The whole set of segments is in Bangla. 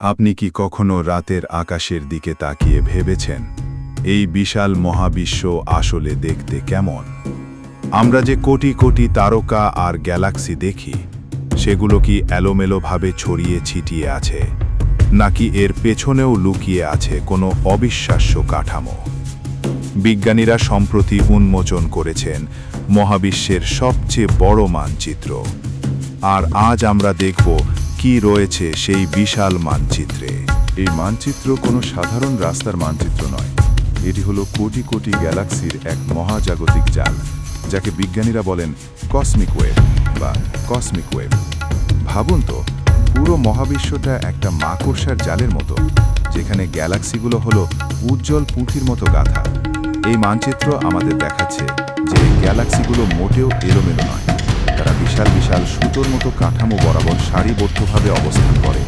আপনি কি কখনো রাতের আকাশের দিকে তাকিয়ে ভেবেছেন? এই বিশাল মহাবিশ্ব আসলে দেখতে কেমন? আমরা যে কোটি কোটি তারকা আর গ্যালাক্সি দেখি, সেগুলো কি এলোমেলোভাবে ছড়িয়ে ছিটিয়ে আছে, নাকি এর পেছনেও লুকিয়ে আছে কোনো অবিশ্বাস্য কাঠামো? বিজ্ঞানীরা সম্প্রতি উন্মোচন করেছেন মহাবিশ্বের সবচেয়ে বড় মানচিত্র। আর আজ আমরা দেখব কি রয়েছে সেই বিশাল মানচিত্রে? এই মানচিত্র কোনো সাধারণ রাস্তার মানচিত্র নয়। এটি হলো কোটি কোটি গ্যালাক্সির এক মহাজাগতিক জাল, যাকে বিজ্ঞানীরা বলেন কসমিক ওয়েব বা কসমিক ওয়েব ভাবুন তো, পুরো মহাবিশ্বটা একটা মাকড়সার জালের মতো, যেখানে গ্যালাক্সিগুলো হলো উজ্জ্বল পুঁথির মতো গাথা। এই মানচিত্র আমাদের দেখাচ্ছে যে গ্যালাক্সিগুলো মোটেও এলোমেলো নয়। সুতোর মতো কাঠামো বরাবর সারিবদ্ধভাবে অবস্থান করে,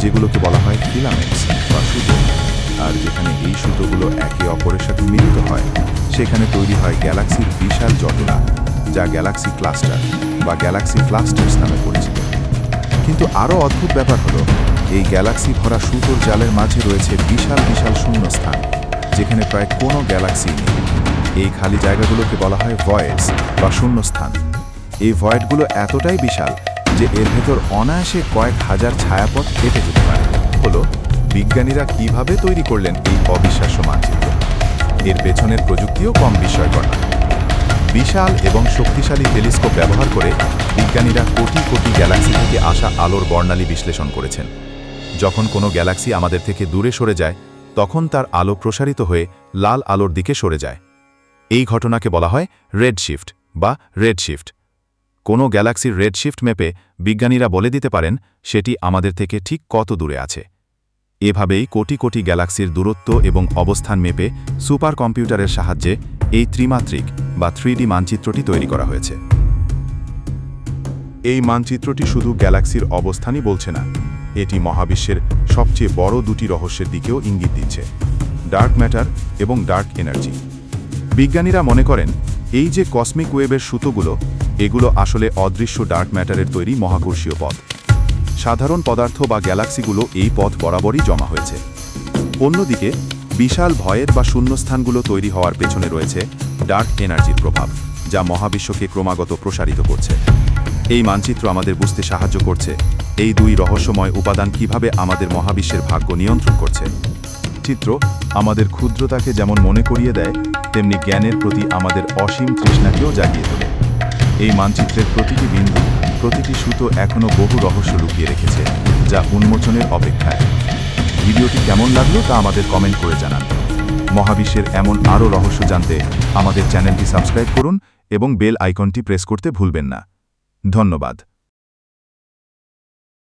যেগুলোকে বলা হয় ফিলামেন্টস বা সুতো। আর যেখানে এই সুতোগুলো একে অপরের সাথে মিলিত হয়, সেখানে তৈরি হয় গ্যালাক্সির বিশাল জটলা, যা গ্যালাক্সি ক্লাস্টার বা গ্যালাক্সি ফ্লাস্টার্স নামে পরিচিত। কিন্তু আরও অদ্ভুত ব্যাপার হলো, এই গ্যালাক্সি ভরা সুতোর জালের মাঝে রয়েছে বিশাল বিশাল শূন্যস্থান, যেখানে প্রায় কোনো গ্যালাক্সি নেই। এই খালি জায়গাগুলোকে বলা হয় ভয়েস বা শূন্যস্থান। এই ভয়েডগুলো এতটাই বিশাল যে এর ভেতর অনায়াসে কয়েক হাজার ছায়াপথ কেটে যেতে পারে। হলো, বিজ্ঞানীরা কীভাবে তৈরি করলেন এই অবিশ্বাস্য মানচিত্র? এর পেছনের প্রযুক্তিও কম বিস্ময়কর নয়। বিশাল এবং শক্তিশালী টেলিস্কোপ ব্যবহার করে বিজ্ঞানীরা কোটি কোটি গ্যালাক্সি থেকে আসা আলোর বর্ণালী বিশ্লেষণ করেছেন। যখন কোনো গ্যালাক্সি আমাদের থেকে দূরে সরে যায়, তখন তার আলো প্রসারিত হয়ে লাল আলোর দিকে সরে যায়। এই ঘটনাকে বলা হয় রেড শিফট বা রেড শিফট। কোনো গ্যালাক্সির রেড শিফট ম্যাপে বিজ্ঞানীরা বলে দিতে পারেন, সেটি আমাদের থেকে ঠিক কত দূরে আছে। এভাবেই কোটি কোটি গ্যালাক্সির দূরত্ব এবং অবস্থান মেপে সুপার কম্পিউটারের সাহায্যে এই ত্রিমাত্রিক বা থ্রিডি মানচিত্রটি তৈরি করা হয়েছে। এই মানচিত্রটি শুধু গ্যালাক্সির অবস্থানই বলছে না, এটি মহাবিশ্বের সবচেয়ে বড় দুটি রহস্যের দিকেও ইঙ্গিত দিচ্ছে, ডার্ক ম্যাটার এবং ডার্ক এনার্জি। বিজ্ঞানীরা মনে করেন, এই যে কসমিক ওয়েবের সুতোগুলো এগুলো আসলে অদৃশ্য ডার্ক ম্যাটারের তৈরি মহাকর্ষীয় পথ। সাধারণ পদার্থ বা গ্যালাক্সিগুলো এই পথ বরাবরই জমা হয়েছে। অন্যদিকে, বিশাল ভয়ের বা শূন্যস্থানগুলো তৈরি হওয়ার পেছনে রয়েছে ডার্ক এনার্জির প্রভাব, যা মহাবিশ্বকে ক্রমাগত প্রসারিত করছে। এই মানচিত্র আমাদের বুঝতে সাহায্য করছে এই দুই রহস্যময় উপাদান কীভাবে আমাদের মহাবিশ্বের ভাগ্য নিয়ন্ত্রণ করছে। চিত্র আমাদের ক্ষুদ্রতাকে যেমন মনে করিয়ে দেয়, তেমনি জ্ঞানের প্রতি আমাদের অসীম তৃষ্ণাকেও জাগিয়ে তোলে। এই মানচিত্রের প্রতিটি বিন্দু, প্রতিটি সুতো এখনও বহু রহস্য লুকিয়ে রেখেছে, যা উন্মোচনের অপেক্ষায়। ভিডিওটি কেমন লাগল তা আমাদের কমেন্ট করে জানান। মহাবিশ্বের এমন আরও রহস্য জানতে আমাদের চ্যানেলটি সাবস্ক্রাইব করুন এবং বেল আইকনটি প্রেস করতে ভুলবেন না। ধন্যবাদ।